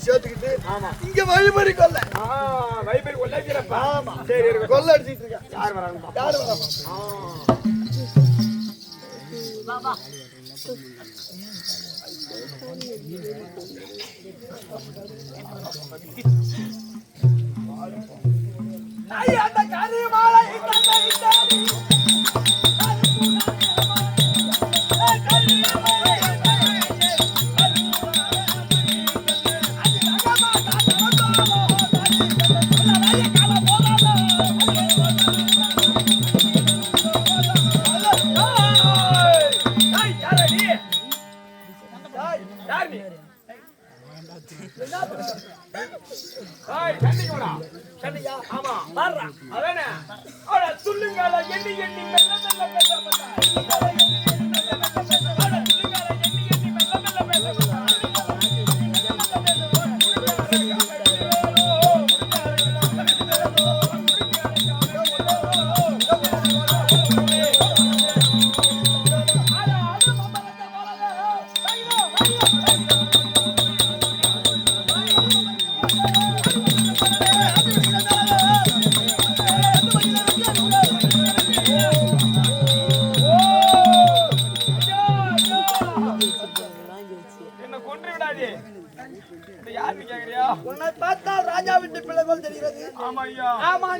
சேர்த்துக்கிட்டு ஆமா. இங்க வழிபறி கொல்ல கொள்ளாக்கிறப்பா ஆமா. சரி கொல்ல அடிச்சிட்டு இருக்கேன் யார் வராங்கப்பா? யாரு வராமா ஐயா, அந்த கரிமாலை தந்தை தேடி. ஏய்,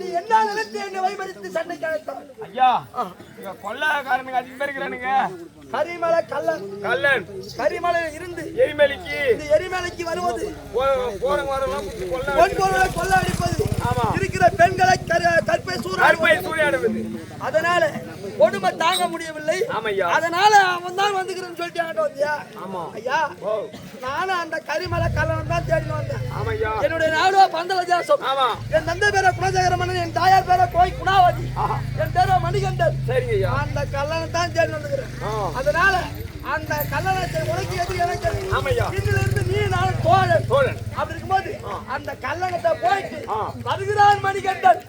நீ என்ன நினைத்து என்னை வைபரித்து சண்டை கழித்தாய் ஐயா கொள்ளைக்காரனுங்க அதிகம் இருக்கிறானுங்க. கரிமலை கள்ளன். கல்லன் கரிமலை இருந்து எரிமலிக்கு. இந்த எரிமலைக்கு வருவது. போறவங்க வரலாம் கொள்ள கொள்ள அடிப்பது. இருக்கிற பெண்களை கற்பை சூறாடுவது. அதனால கொடுமை தாங்க முடியவில்லை. அதனால அவன் தான் வந்துக்கிறேன்னு சொல்லிட்டு என்கிட்ட வந்தியா? ஆமா. ஐயா நானும் அந்த கரிமலை கல்லணம் தான் தேடின்னு வந்தேன். என்னுடைய நாடு பந்தல தேசம் என் தந்தை பேர குலசேகர மன்னன் என் தாயார் பேர கோய் குணாவதி. என் பேர மணிகண்டன். சரிங்க ஐயா. அந்த கல்லணம் தான் தேடி வந்துக்கிறேன். அதனால அந்த கல்லணத்தை உனக்கு எது எனக்கு? ஆமையா. இதிலிருந்து நீ நான் தோழன். தோழன். அப்படி இருக்கும்போது அந்த கல்லணத்தை போயிட்டு. வருகிறான் மணிகண்டன்.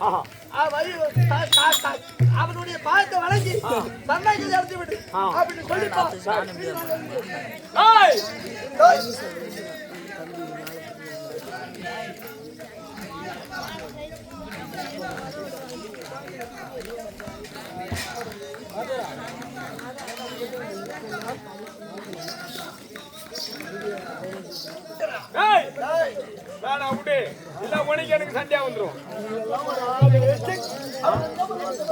அவனுடைய பாயத்தை வழங்கி சந்தைக்கு இறந்து விடு. அப்படின்னு சொல்லிப்பா ஏய் ஏய் வேணாம் விடு இல்ல உனக்கு எனக்கு சண்டையா வந்துரும் ஐயோ சென்று எரிமலையில் அமருவான் ஆமா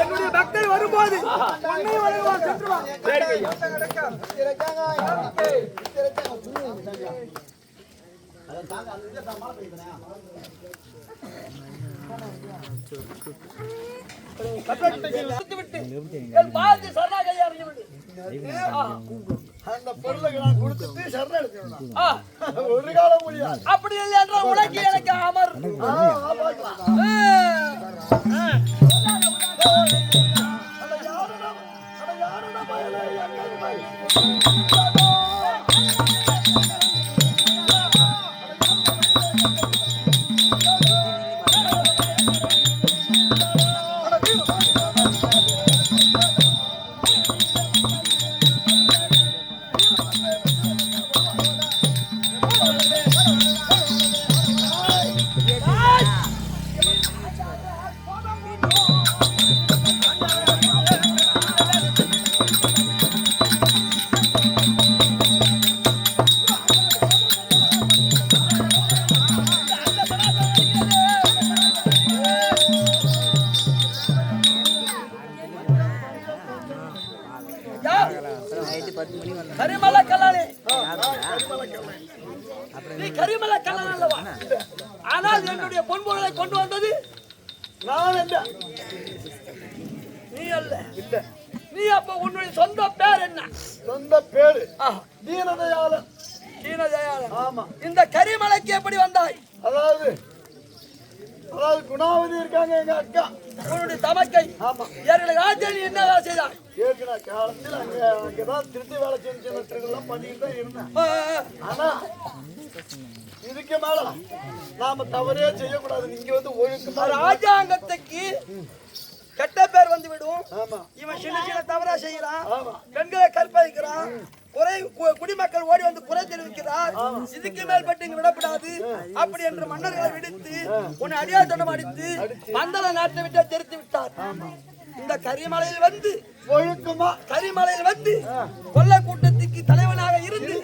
என்னுடைய பக்தர் வரும்போது உன்னை வணங்குவான் சென்றுவான் சரிங்க ஐயா விட்டு என் பாதி சரணாகதி அறிஞ்சு விடு அந்த பொருளை நான் கொடுத்துட்டு ஒரு காலம் முடியாது அப்படி இல்லை என்றால் உனக்கு எனக்கு அமர் இல்ல நீ அப்ப உன்னுடைய சொந்த பேர் என்ன? சொந்த பேரு. ஆ, அதாவது குணாவதி இருக்காங்க எங்க அக்கா. உன்னுடைய தமக்கை. ஆமா. ஏற்கனவே ராஜன் என்ன வேலை செய்தார்? ஏற்கனவே காலத்தில் அங்க அங்கதான் திருட்டு வேலை சின்ன திருடெல்லாம் பண்ணிட்டு தான் இருந்தேன். ஆனா இதுக்கு மேல நாம தவறே செய்யக்கூடாது நீங்க வந்து ஒழுக்கமா ராஜாங்கத்துக்கு கெட்ட பேர் வந்து விடும். இவன் சின்ன சின்ன தவறா செய்யறான் பெண்களை கற்பழிக்கிறான். குறை குடிமக்கள் ஓடி வந்து குறை தெரிவிக்கிறார். இதுக்கு மேல்பட்டு இங்கு விடப்படாது. அப்படி என்று மன்னர்களை விடுத்து உன்னை அடியாத்தனம் அடித்து மந்தள நாட்டை விட்டு தெரித்து விட்டார். இந்த கரிமலையில் வந்து ஒழுக்கமா. கரிமலையில் வந்து கொல்ல கூட்டத்துக்கு தலைவனாக இருந்து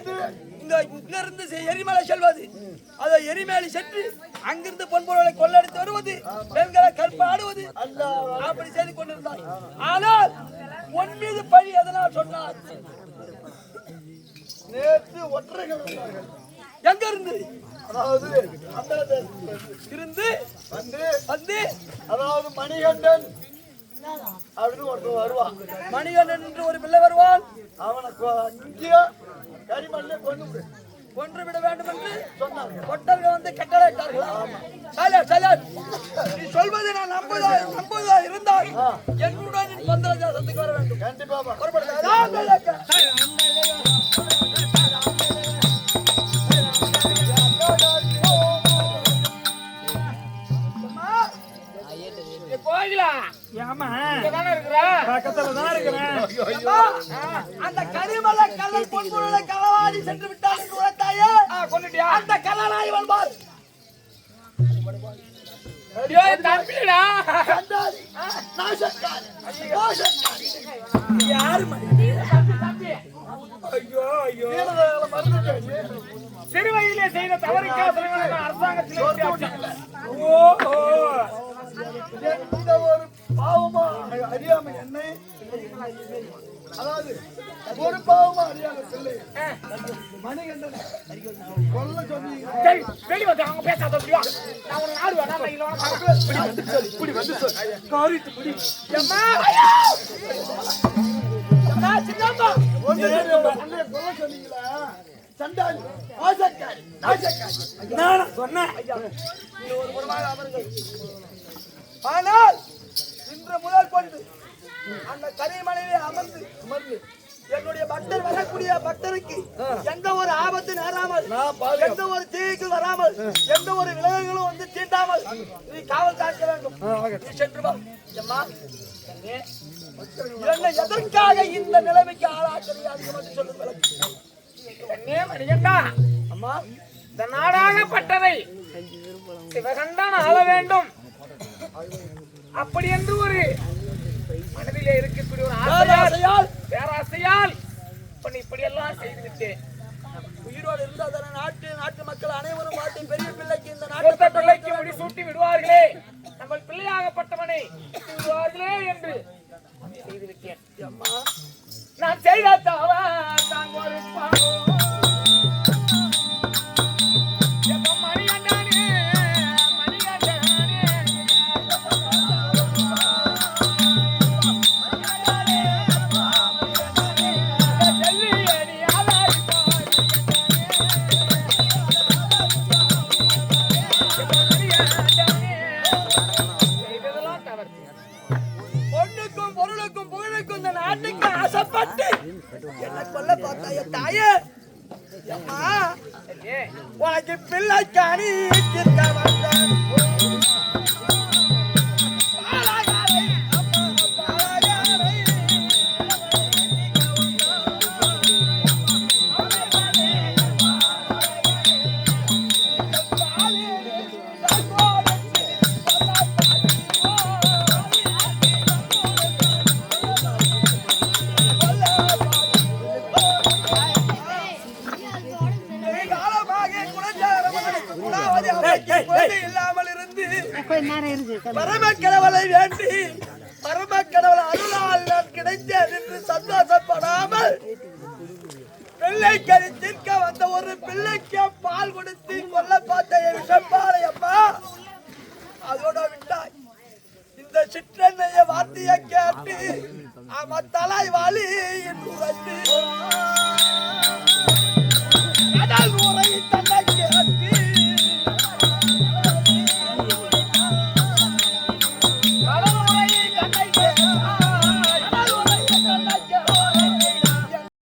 இங்க இங்க இருந்து எரிமலை செல்வது. அதை எரிமலை சென்று அங்கிருந்து பொன்பொருளை கொள்ளடித்து வருவது. பெண்களை கற்பாடுவது அப்படி செய்து கொண்டிருந்தார். ஆனால் உன் மீது பழி எதனால் சொன்னார்? நேற்று ஒற்றைகள் வந்தார்கள் எங்க இருந்து? அதாவது இருந்து வந்து வந்து அதாவது மணிகண்டன் அப்படின்னு ஒருத்தன் வருவான். மணிகண்டன் என்று ஒரு பிள்ளை வருவான். அவனை கொ- இங்கேயே கரிமல்ல கொண்டு கொன்று விட வேண்டும் என்று சொன்னாங்க கொட்டர்கள் வந்து கட்டளையிட்டார்களா சைலர், சைலர். நீ சொல்வதை நான் நம்புவதா நம்புவதா இருந்தால் என்னுடன் மந்திர தேசத்துக்கு வர வேண்டும். கண்டிப்பா யாரு ஐயோ ஐயோ வீரர்களை மறந்துட்டாங்க. சிறு வயதிலே செய்த தவறுக்கா அரசாங்கத்தில் வித்தியாசம். ஓ, ஓ. எந்த ஒரு பாவமா அறியாம என்னை? அதாவது ஒரு பாவமா அறியாம பிள்ளை வெளி வந்து அவங்க பேசாத அப்படியா நான் உனக்கு நாடு வேணா நான் இல்ல அம்மா அம்மா சின்னம்மா சொன்னீங்களா? சண்டாளி ஆசக்காரி நான் சொன்னேன். ஒரு அமருங்கள். ஆனால் இன்று முதல் கொண்டு அந்த கரிமலையிலே அமர்ந்து அமர்ந்து என்னுடைய பக்தர் வரக்கூடிய பக்தருக்கு எந்த ஒரு ஆபத்து நேராமல். எந்த ஒரு தீக்கு வராமல் எந்த ஒரு விலங்குகளும் வந்து தீண்டாமல் நீ காவல் காக்க வேண்டும். நீ சென்று வா. அம்மா என்னை எதற்காக இந்த நிலைமைக்கு ஆளாக்குறீங்க சொல்லுங்க அம்மா இந்த நாடாகப்பட்டதை சிவகண்டான் ஆள வேண்டும். அப்படி என்று ஒரு மனதிலே இருக்கக்கூடிய ஒரு ஆசையால் பேராசையால் இப்ப இப்படி எல்லாம் செய்து விட்டேன் உயிரோடு இருந்தா தானே நாட்டு நாட்டு மக்கள் அனைவரும் பார்த்து பெரிய பிள்ளைக்கு இந்த நாட்டு பிள்ளைக்கு முடி சூட்டி விடுவார்களே. நம்ம பிள்ளையாகப்பட்டவனை விடுவார்களே என்று செய்து விட்டேன் நான் செய்த தவ தான் ஒரு பாவம். பார்த்தாய தாயே? அம்மா உனக்கு பிள்ளைக்கு அணி தீர்க்க பரமக்கடவுளை கடவுளை வேண்டி பரமக்கடவுள் அருளால் நான் கிடைத்தேன் என்று சந்தோஷப்படாமல் பிள்ளைக்கறி தீர்க்க வந்த ஒரு பிள்ளைக்கு பால் கொடுத்து கொல்ல பார்த்த என் விஷப்பாலை அம்மா அதோட விட்டாய். இந்த சிற்றெண்ணைய வார்த்தையை கேட்டு அவன் தலை வாலி என்று